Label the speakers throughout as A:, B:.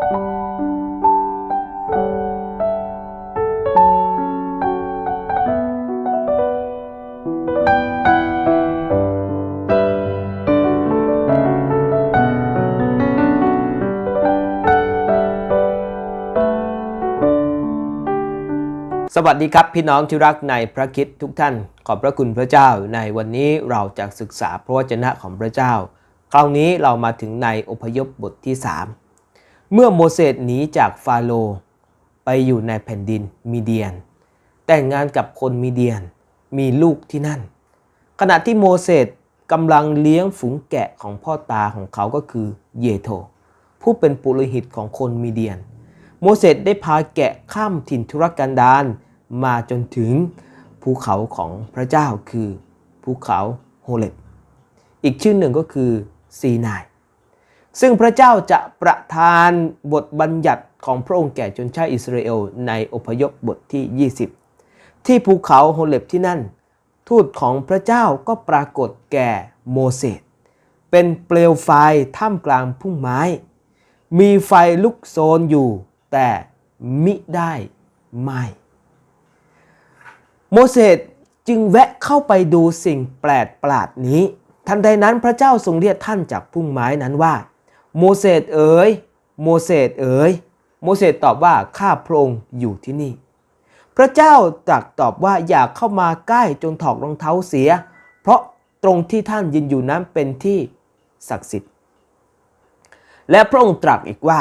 A: สวัสดีครับพี่น้องที่รักในพระคิดทุกท่าน ขอบพระคุณพระเจ้า ในวันนี้เราจะศึกษาพระวจนะของพระเจ้า คราวนี้เรามาถึงในอพยพบทที่ 3 เมื่อโมเสสหนีจากฟาโรห์ไปอยู่ในแผ่นดินมีเดียน แต่งงานกับคนมีเดียนมีลูกที่นั่น ขณะที่โมเสสกำลังเลี้ยงฝูงแกะของพ่อตาของเขาก็คือเยโธผู้เป็นปุโรหิตของคนมีเดียน โมเสสได้พาแกะข้ามถิ่นทุรกันดารมาจนถึงภูเขาของพระเจ้าคือภูเขาโฮเลบอีกชื่อหนึ่งก็คือซีนาย ซึ่งพระเจ้าจะประทานบทบัญญัติของพระองค์แก่ชนชาติอิสราเอลในอพยพบทที่ 20 ที่ภูเขาโฮเลบที่นั่น ทูตของพระเจ้าก็ปรากฏแก่โมเสสเป็นเปลวไฟท่ามกลางพุ่มไม้ มีไฟลุกโชนอยู่ แต่มิได้ไหมโมเสสจึงแวะเข้าไปดูสิ่งแปลกประหลาดนี้ ทันใดนั้นพระเจ้าทรงเรียกท่านจากพุ่มไม้นั้นว่า โมเสสเอ๋ยโมเสสเอ๋ยโมเสสตอบว่าข้าพระองค์อยู่ที่นี่ พระเจ้าตรัสตอบว่าอย่าเข้ามาใกล้จนถอดรองเท้าเสีย เพราะตรงที่ท่านยืนอยู่นั้นเป็นที่ศักดิ์สิทธิ์ และพระองค์ตรัสอีกว่า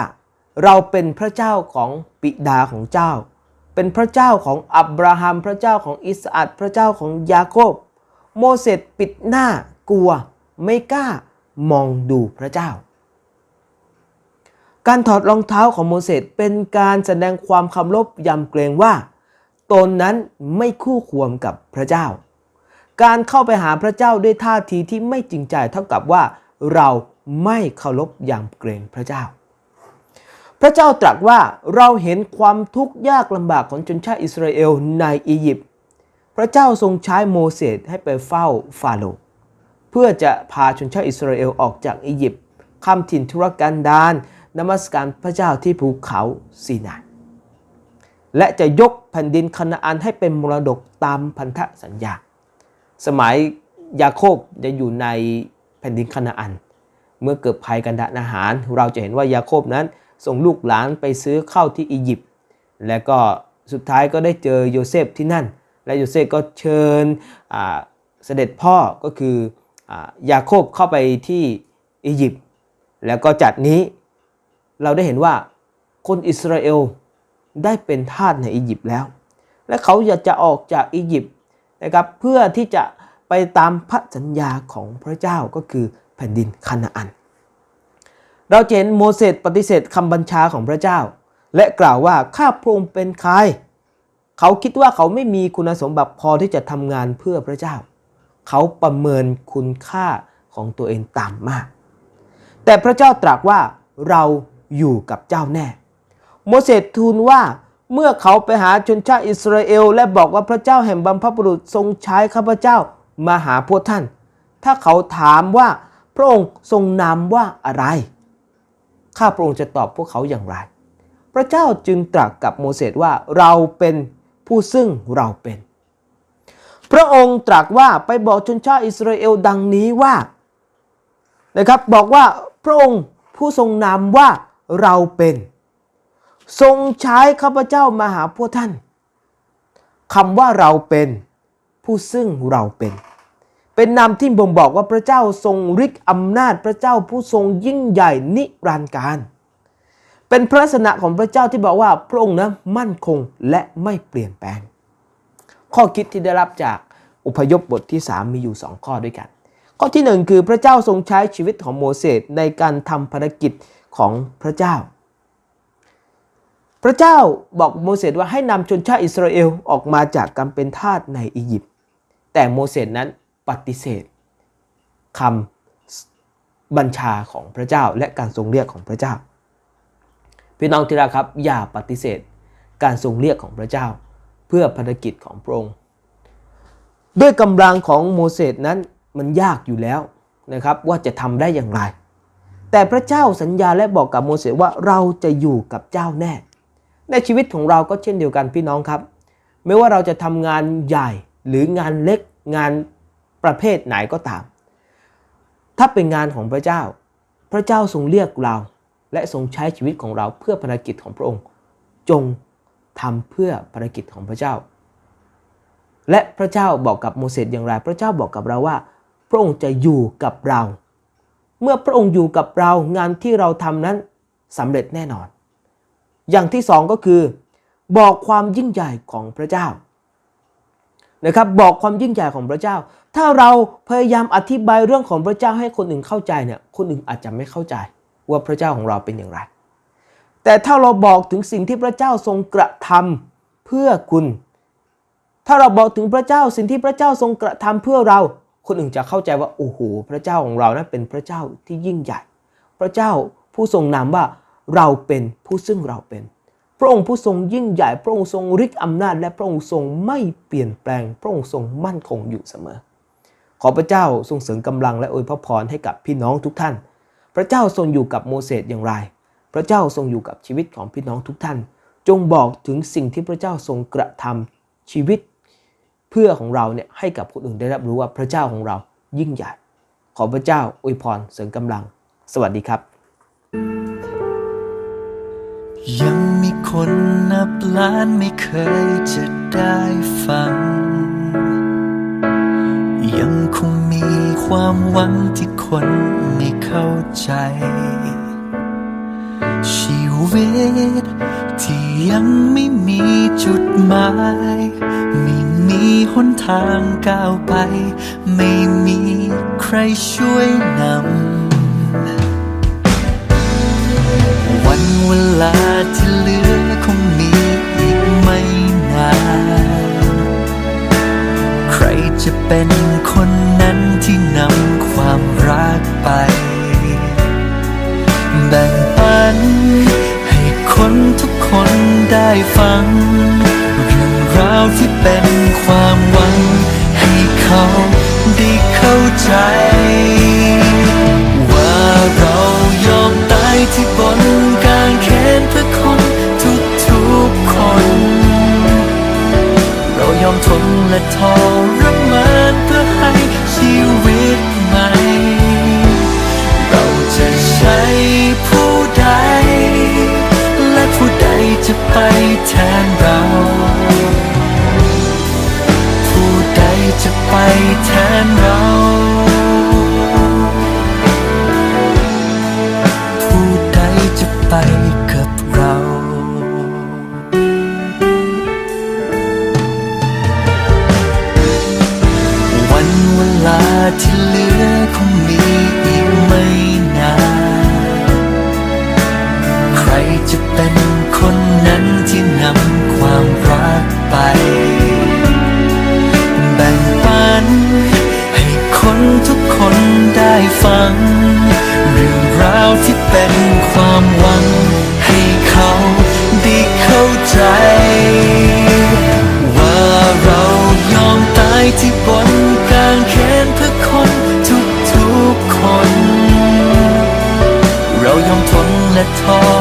A: เราเป็นพระเจ้าของปิดาของเจ้า เป็นพระเจ้าของอับราฮัม พระเจ้าของอิสอัคพระเจ้าของยาโคบ โมเสสปิดหน้ากลัวไม่กล้ามองดูพระเจ้า การถอดรองเท้าของโมเสสเป็นการแสดงความคารพยำเกรงว่า ตนนั้นไม่คู่ควรกับพระเจ้า การเข้าไปหาพระเจ้าด้วยท่าทีที่ไม่จริงใจเท่ากับว่าเราไม่เคารพยำเกรงพระเจ้า พระเจ้าตรัสว่าเราเห็นความทุกข์ยากลำบากของชนชาติอิสราเอลในอียิปต์ พระเจ้าทรงใช้โมเสสให้ไปเฝ้าฟาโรห์เพื่อจะพาชนชาติอิสราเอลออกจากอียิปต์ข้ามถิ่นทุรกันดาร นมัสการพระเจ้าที่ภูเขาซีนายและจะยกแผ่นดินคานาอันให้เป็นมรดกตามพันธสัญญา สมัยยาโคบจะอยู่ในแผ่นดินคานาอัน เมื่อเกิดภัยกันดารอาหาร เราจะเห็นว่ายาโคบนั้นส่งลูกหลานไปซื้อข้าวที่อียิปต์และก็สุดท้ายก็ได้เจอโยเซฟที่นั่น และโยเซฟก็เชิญเสด็จพ่อก็คืออยาโคบเข้าไปที่อียิปต์แล้วก็จัดนี้ เราได้เห็นว่าคนอิสราเอลได้เป็นทาสในอียิปต์แล้ว และเขาอยากจะออกจากอียิปต์นะครับเพื่อที่จะไปตามพระสัญญาของพระเจ้าก็คือแผ่นดินคานาอัน เราเห็นโมเสสปฏิเสธคำบัญชาของพระเจ้า และกล่าวว่าข้าพระองค์เป็นใคร เขาคิดว่าเขาไม่มีคุณสมบัติพอที่จะทำงานเพื่อพระเจ้า เขาประเมินคุณค่าของตัวเองต่ำมาก แต่พระเจ้าตรัสว่าเรา อยู่กับเจ้าแน่ โมเสสทูลว่าเมื่อเขาไปหาชนชาติอิสราเอล และบอกว่าพระเจ้าแห่งบรรพบุรุษทรงใช้ข้าพเจ้ามาหาพวกท่าน ถ้าเขาถามว่าพระองค์ทรงนามว่าอะไร ข้าพระองค์จะตอบพวกเขาอย่างไร พระเจ้าจึงตรัสกับโมเสสว่าเราเป็นผู้ซึ่งเราเป็น พระองค์ตรัสว่าไปบอกชนชาติอิสราเอลดังนี้ว่านะครับบอกว่าพระองค์ผู้ทรงนามว่า เราเป็น ทรงใช้ข้าพเจ้ามาหาพวกท่านคำว่าเราเป็นผู้ซึ่งเราเป็น เป็นนามที่บ่งบอกว่าพระเจ้าทรงฤทธิ์อำนาจพระเจ้าผู้ทรงยิ่งใหญ่นิรันดร์การ เป็นพระลักษณะของพระเจ้าที่บอกว่าพระองค์นะมั่นคงและไม่เปลี่ยนแปลง ข้อคิดที่ได้รับจากอุพยพบทที่ 3 มีอยู่ 2 ข้อด้วยกัน ข้อที่ 1 คือพระเจ้าทรงใช้ชีวิตของโมเสสในการทำภารกิจของพระเจ้า พระเจ้าบอกโมเสสว่าให้นำชนชาติอิสราเอลออกมาจากการเป็นทาสในอียิปต์แต่โมเสสนั้นปฏิเสธคำบัญชาของพระเจ้าและการทรงเรียกของพระเจ้า พี่น้องที่รักครับ อย่าปฏิเสธการทรงเรียกของพระเจ้า เพื่อภารกิจของพระองค์ ด้วยกำลังของโมเสสนั้น มันยากอยู่แล้วนะครับว่าจะทำได้อย่างไร แต่พระเจ้าสัญญาและบอกกับโมเสสว่าเราจะอยู่กับเจ้าแน่ ในชีวิตของเราก็เช่นเดียวกันพี่น้องครับ ไม่ว่าเราจะทำงานใหญ่หรืองานเล็กงานประเภทไหนก็ตาม ถ้าเป็นงานของพระเจ้า พระเจ้าทรงเรียกเรา และทรงใช้ชีวิตของเราเพื่อภารกิจของพระองค์ จงทำเพื่อภารกิจของพระเจ้า และพระเจ้าบอกกับโมเสสอย่างไร พระเจ้าบอกกับเราว่า พระองค์จะอยู่กับเรา เมื่อพระองค์อยู่กับเรางานที่เราทำนั้นสำเร็จแน่นอน อย่างที่สองก็คือ บอกความยิ่งใหญ่ของพระเจ้านะครับบอกความยิ่งใหญ่ของพระเจ้า ถ้าเราพยายามอธิบายเรื่องของพระเจ้าให้คนอื่นเข้าใจเนี่ยคนอื่นอาจจะไม่เข้าใจว่าพระเจ้าของเราเป็นอย่างไร แต่ถ้าเราบอกถึงสิ่งที่พระเจ้าทรงกระทำเพื่อคุณ ถ้าเราบอกถึงพระเจ้าสิ่งที่พระเจ้าทรงกระทำเพื่อเรา คนอื่นจะเข้าใจว่าโอ้โหพระเจ้าของเรานะเป็นพระเจ้าที่ยิ่งใหญ่ พระเจ้าผู้ทรงนามว่าเราเป็นผู้ซึ่งเราเป็น พระองค์ผู้ทรงยิ่งใหญ่ พระองค์ทรงฤทธิ์อำนาจ และพระองค์ทรงไม่เปลี่ยนแปลง พระองค์ทรงมั่นคงอยู่เสมอ ขอพระเจ้าทรงเสริมกำลังและอวยพรให้กับพี่น้องทุกท่าน พระเจ้าทรงอยู่กับโมเสสอย่างไร พระเจ้าทรงอยู่กับชีวิตของพี่น้องทุกท่าน จงบอกถึงสิ่งที่พระเจ้าทรงกระทำชีวิต เพื่อของเราเนี่ยให้กับคนอื่นได้รับรู้ว่าพระเจ้าของเรายิ่งใหญ่ ขอพระเจ้าอวยพรเสริมกำลัง สวัสดีครับ
B: ยังมีคนนับล้านไม่เคยจะได้ฟัง ยังคงมีความหวังที่คนไม่เข้าใจ ชีวิตที่ยังไม่มีจุดหมาย มีหนทางก้าวไป ไม่มีใครช่วยนำ วันเวลาที่เหลือคงมีอีกไม่นาน ใครจะเป็นคนนั้นที่นำความรักไป แบ่งปันให้คนทุกคนได้ฟัง ได้เข้าใจ ว่าเรายอมตายที่บน จะไปแทนเรา มท